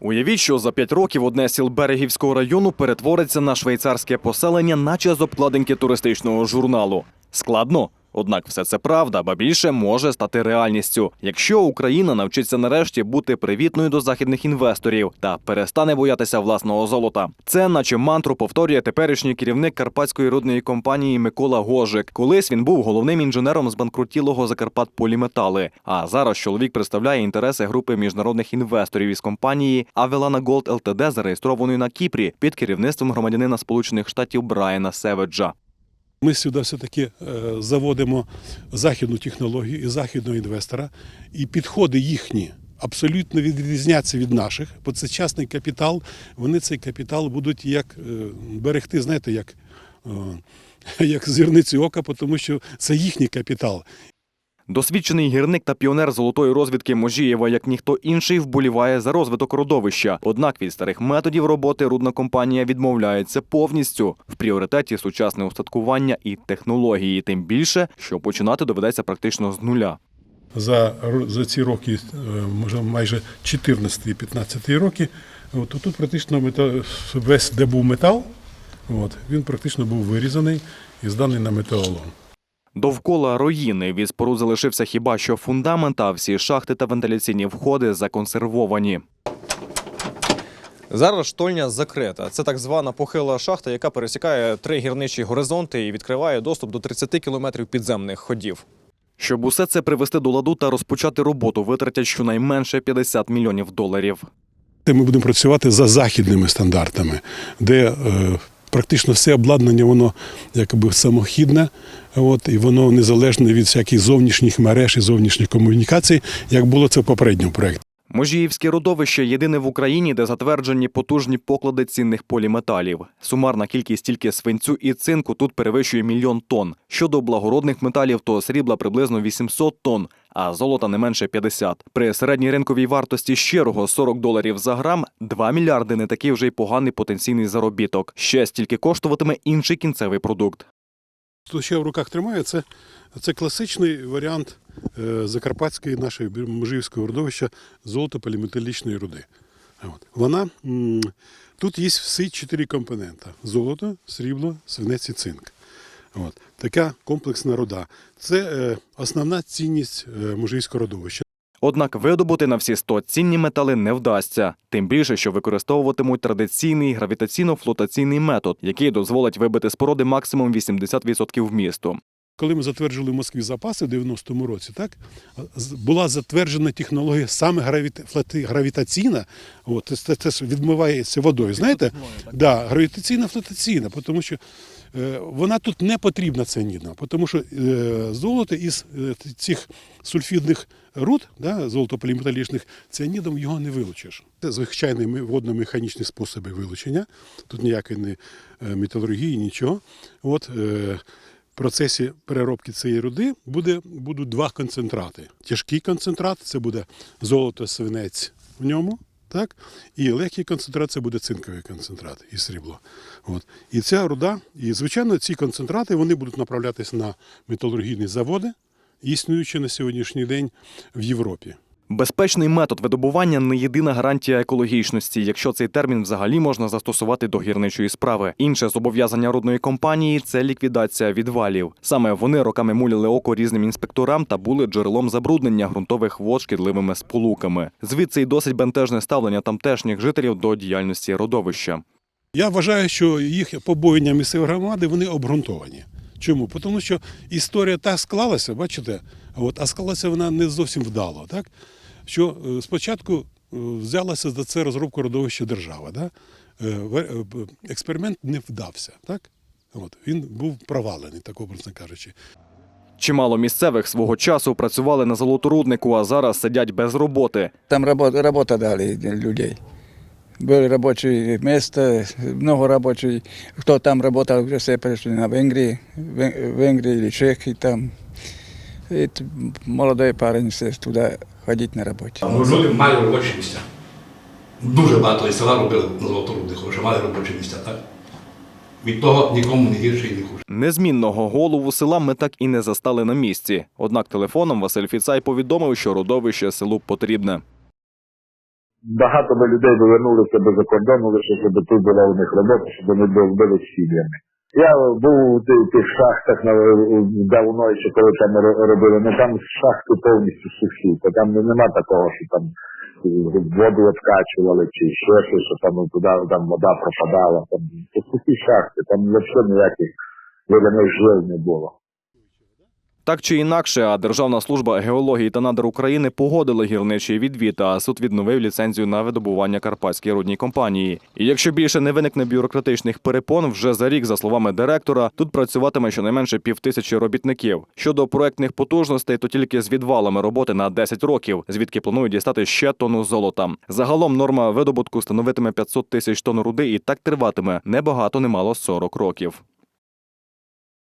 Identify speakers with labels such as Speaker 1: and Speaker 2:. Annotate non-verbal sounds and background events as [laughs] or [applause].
Speaker 1: Уявіть, що за п'ять років одне сіл Берегівського району перетвориться на швейцарське поселення, наче з обкладинки туристичного журналу. Складно. Однак все це правда, ба більше може стати реальністю, якщо Україна навчиться нарешті бути привітною до західних інвесторів та перестане боятися власного золота. Це, наче мантру, повторює теперішній керівник карпатської рудної компанії Микола Гожик. Колись він був головним інженером збанкрутілого Закарпат Поліметали. А зараз чоловік представляє інтереси групи міжнародних інвесторів із компанії Avelana Gold Ltd, зареєстрованої на Кіпрі під керівництвом громадянина Сполучених Штатів Брайана Севеджа.
Speaker 2: Ми сюди все-таки е, заводимо західну технологію і західного інвестора, і підходи їхні абсолютно відрізняться від наших, бо це частний капітал. Вони цей капітал будуть як е, берегти, знаєте, як, е, [laughs] як зірниці ока, тому що це їхній капітал.
Speaker 1: Досвідчений гірник та піонер золотої розвідки Можієва, як ніхто інший, вболіває за розвиток родовища. Однак від старих методів роботи рудна компанія відмовляється повністю. В пріоритеті сучасне устаткування і технології, тим більше, що починати доведеться практично з нуля.
Speaker 2: За, за ці роки, е, може майже 14-15 роки, от, тут практично метал, весь, де був метал, от, він практично був вирізаний і зданий на металолом.
Speaker 1: Довкола руїни від споруд залишився хіба що фундамент, а всі шахти та вентиляційні входи законсервовані.
Speaker 3: Зараз штольня закрита. Це так звана похила шахта, яка пересікає три гірничі горизонти і відкриває доступ до 30 кілометрів підземних ходів.
Speaker 1: Щоб усе це привести до ладу та розпочати роботу, витратять щонайменше 50 мільйонів доларів.
Speaker 2: Ми будемо працювати за західними стандартами, де е, практично все обладнання воно якби самохідне, от, і воно незалежне від всяких зовнішніх мереж і зовнішніх комунікацій, як було це в попередньому проєкті.
Speaker 1: Можіївське родовище єдине в Україні, де затверджені потужні поклади цінних поліметалів. Сумарна кількість тільки свинцю і цинку тут перевищує мільйон тонн. Щодо благородних металів, то срібла приблизно 800 тонн, а золота не менше 50. При середній ринковій вартості щирого 40 доларів за грам 2 мільярди не такий вже й поганий потенційний заробіток. Ще стільки коштуватиме інший кінцевий продукт.
Speaker 2: Що ще в руках тримаю, це, це класичний варіант е, закарпатської нашої Можівського родовища золото-поліметалічної руди. От. Вона, тут є всі чотири компоненти: золото, срібло, свинець і цинк. От. Така комплексна руда. Це е, основна цінність е, Можівського родовища.
Speaker 1: Однак видобути на всі 100 цінні метали не вдасться, тим більше, що використовуватимуть традиційний гравітаційно-флотаційний метод, який дозволить вибити з породи максимум 80% вмісту.
Speaker 2: Коли ми затверджували в Москві запаси в 90-му році, так була затверджена технологія саме гравіта- гравітаційна. От, це, це ж відмивається водою. Знаєте? Да, гравітаційна флотаційна, тому що вона тут не потрібна цянідна, тому що е, золото із е, цих сульфідних руд, да, золотополіметалічних, ціанідом його не вилучиш. Це звичайні водно-механічні способи вилучення. Тут ніякої не е, металургії, нічого. От, е, в процесі переробки цієї руди буде, будуть два концентрати. Тяжкий концентрат це буде золото, свинець в ньому. Так? І легкий концентрат це буде цинковий концентрат і срібло. От. І ця руда, і звичайно, ці концентрати вони будуть направлятися на металургійні заводи, існуючі на сьогоднішній день в Європі.
Speaker 1: Безпечний метод видобування не єдина гарантія екологічності, якщо цей термін взагалі можна застосувати до гірничої справи. Інше зобов'язання рудної компанії це ліквідація відвалів. Саме вони роками муляли око різним інспекторам та були джерелом забруднення ґрунтових вод шкідливими сполуками. Звідси й досить бентежне ставлення тамтешніх жителів до діяльності родовища.
Speaker 2: Я вважаю, що їх побоєння місцевої громади вони обґрунтовані. Чому? Тому що історія так склалася, бачите, от, а склалася вона не зовсім вдало. Так? Що е, спочатку е, взялася за це розробку родовища держава. Да? Е, Експеримент не вдався. Так? От, він був провалений, так образно кажучи.
Speaker 1: Чимало місцевих свого часу працювали на золоторуднику, а зараз сидять без роботи.
Speaker 4: Там работа, работа дали людей. Были рабочие места, много рабочих. Кто там работал, уже все перешли на Венгрии, Вен- Венгрии или Чехии там. Т- молодой парень все туда ходить на работе.
Speaker 5: Тому люди мали робочі місця. Дуже багато із села робили на золоторудних, що мали робочі місця, так? Від того нікому не гірше і не хуже.
Speaker 1: Незмінного голову села ми так і не застали на місці. Однак телефоном Василь Фіцай повідомив, що родовище селу потрібне.
Speaker 6: багато би людей би вернулися би за кордону, лише щоб тут була у них робота, щоб вони були вбили з сім'ями. Я був у ти- тих шахтах на давно, ще коли там ро- робили, ну там шахти повністю сухі, то там ну, нема такого, що там воду відкачували чи ще щось, що там ну, туди там вода пропадала. Там сухі шахти, там взагалі ніяких водяних жил не було.
Speaker 1: Так чи інакше, а Державна служба геології та надр України погодила гірничий відвід, а суд відновив ліцензію на видобування карпатській рудній компанії. І якщо більше не виникне бюрократичних перепон, вже за рік, за словами директора, тут працюватиме щонайменше півтисячі робітників. Щодо проектних потужностей, то тільки з відвалами роботи на 10 років, звідки планують дістати ще тонну золота. Загалом норма видобутку становитиме 500 тисяч тонн руди, і так триватиме не багато, не мало 40 років.